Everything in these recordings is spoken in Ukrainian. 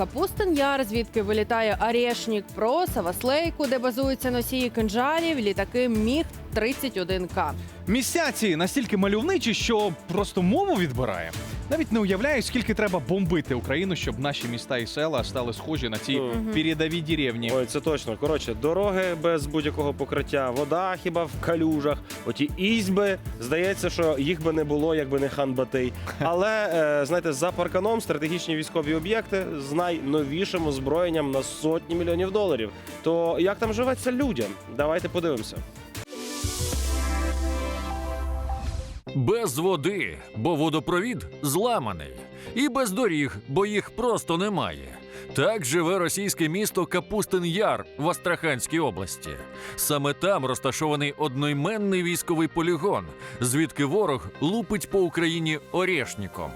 Капустин Яр, звідки вилітає Орешнік, про Саваслейку, де базуються носії кинжалів, літаки Міг 31К. Місця ці настільки мальовничі, що просто мову відбирає. Навіть не уявляю, скільки треба бомбити Україну, щоб наші міста і села стали схожі на ці Мгм. передові деревні. Ой, це точно. Коротше, дороги без будь-якого покриття, вода хіба в калюжах. Оті ізьби, здається, що їх би не було, якби не хан Батий. Але е, знаєте, за парканом стратегічні військові об'єкти з найновішим озброєнням на сотні мільйонів доларів. То як там живеться людям? Давайте подивимося. Без води, бо водопровід зламаний, і без доріг, бо їх просто немає. Так живе російське місто Капустин Яр в Астраханській області. Саме там розташований одноіменний військовий полігон, звідки ворог лупить по Україні орешніком.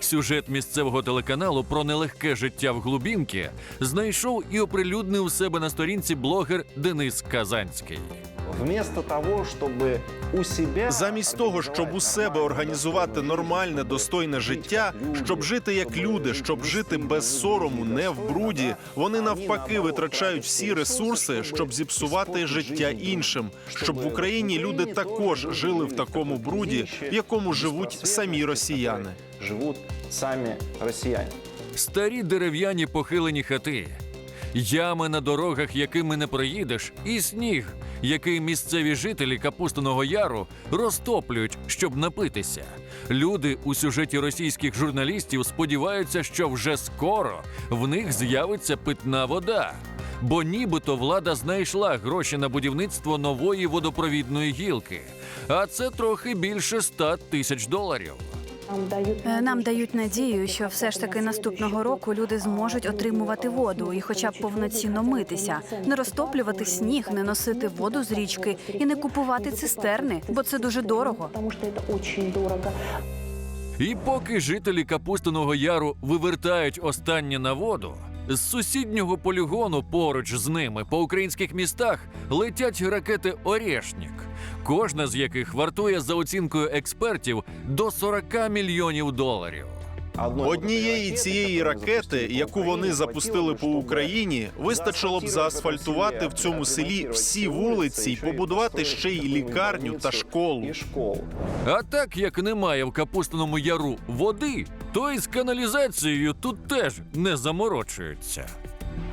Сюжет місцевого телеканалу про нелегке життя в глубінки знайшов і оприлюднив себе на сторінці блогер Денис Казанський. Вместо того, щоб у себе Замість того, щоб у себе організувати нормальне, достойне життя, щоб жити як люди, щоб жити без сорому, не в бруді, вони навпаки витрачають всі ресурси, щоб зіпсувати життя іншим, щоб в Україні люди також жили в такому бруді, в якому живуть самі росіяни. живуть самі росіяни. Старі дерев'яні похилені хати, ями на дорогах, якими не проїдеш, і сніг, який місцеві жителі Капустиного Яру розтоплюють, щоб напитися. Люди у сюжеті російських журналістів сподіваються, що вже скоро в них з'явиться питна вода. Бо нібито влада знайшла гроші на будівництво нової водопровідної гілки, а це трохи більше 100 тисяч доларів. Е, Нам дають надію, що все ж таки наступного року люди зможуть отримувати воду і, хоча б повноцінно митися, не розтоплювати сніг, не носити воду з річки і не купувати цистерни, бо це дуже дорого. І поки жителі Капустиного Яру вивертають останнє на воду, з сусіднього полігону поруч з ними по українських містах летять ракети Орешнік, кожна з яких вартує за оцінкою експертів до 40 мільйонів доларів. Однієї цієї ракети, яку вони запустили по Україні, вистачило б заасфальтувати в цьому селі всі вулиці й побудувати ще й лікарню та школу. А так як немає в Капустиному Яру води, то і з каналізацією тут теж не заморочуються.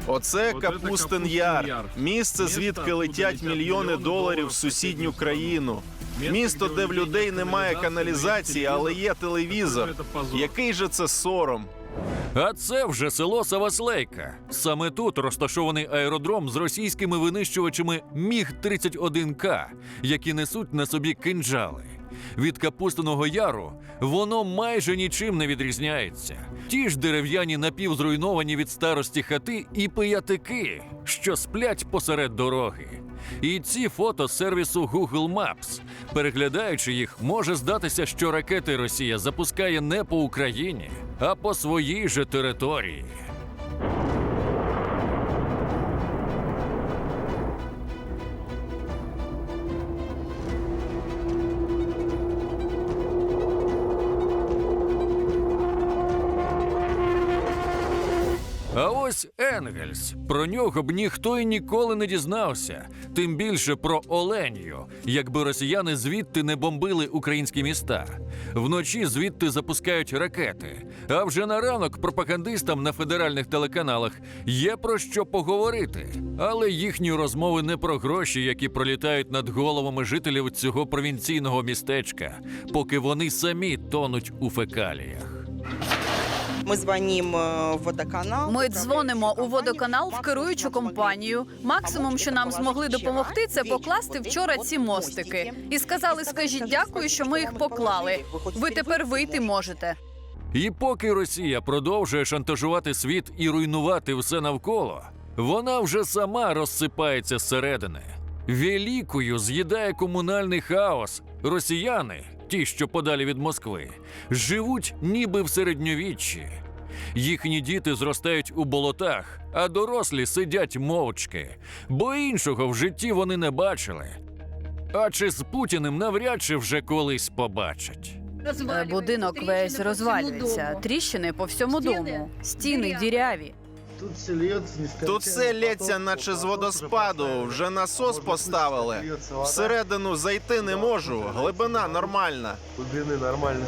Оце Капустин Яр, місце, звідки летять мільйони доларів в сусідню країну. Місто, де в людей немає каналізації, але є телевізор. Який же це сором? А це вже село Саваслейка. Саме тут розташований аеродром з російськими винищувачами Міг 31 к які несуть на собі кинджали. Від Капустиного Яру воно майже нічим не відрізняється. Ті ж дерев'яні напівзруйновані від старості хати і пиятики, що сплять посеред дороги. І ці фото з сервісу Google Maps. Переглядаючи їх, може здатися, що ракети Росія запускає не по Україні, а по своїй же території. А ось Енгельс. Про нього б ніхто й ніколи не дізнався. Тим більше про Оленію, якби росіяни звідти не бомбили українські міста. Вночі звідти запускають ракети. А вже на ранок пропагандистам на федеральних телеканалах є про що поговорити. Але їхні розмови не про гроші, які пролітають над головами жителів цього провінційного містечка, поки вони самі тонуть у фекаліях. Ми дзвонимо в водоканал. Ми дзвонимо у водоканал в керуючу компанію. Максимум, що нам змогли допомогти, це покласти вчора ці мостики. І сказали, скажіть дякую, що ми їх поклали. Ви тепер вийти можете. І поки Росія продовжує шантажувати світ і руйнувати все навколо, вона вже сама розсипається зсередини. Великою з'їдає комунальний хаос. Росіяни, ті, що подалі від Москви, живуть ніби в середньовіччі. Їхні діти зростають у болотах, а дорослі сидять мовчки, бо іншого в житті вони не бачили. А чи з Путіним навряд чи вже колись побачать. Е, Будинок весь розвалюється, тріщини по всьому дому, стіни діряві. Тут все лється, наче з водоспаду. Вже насос поставили. Всередину зайти не можу. Глибина нормальна. Глубины нормально.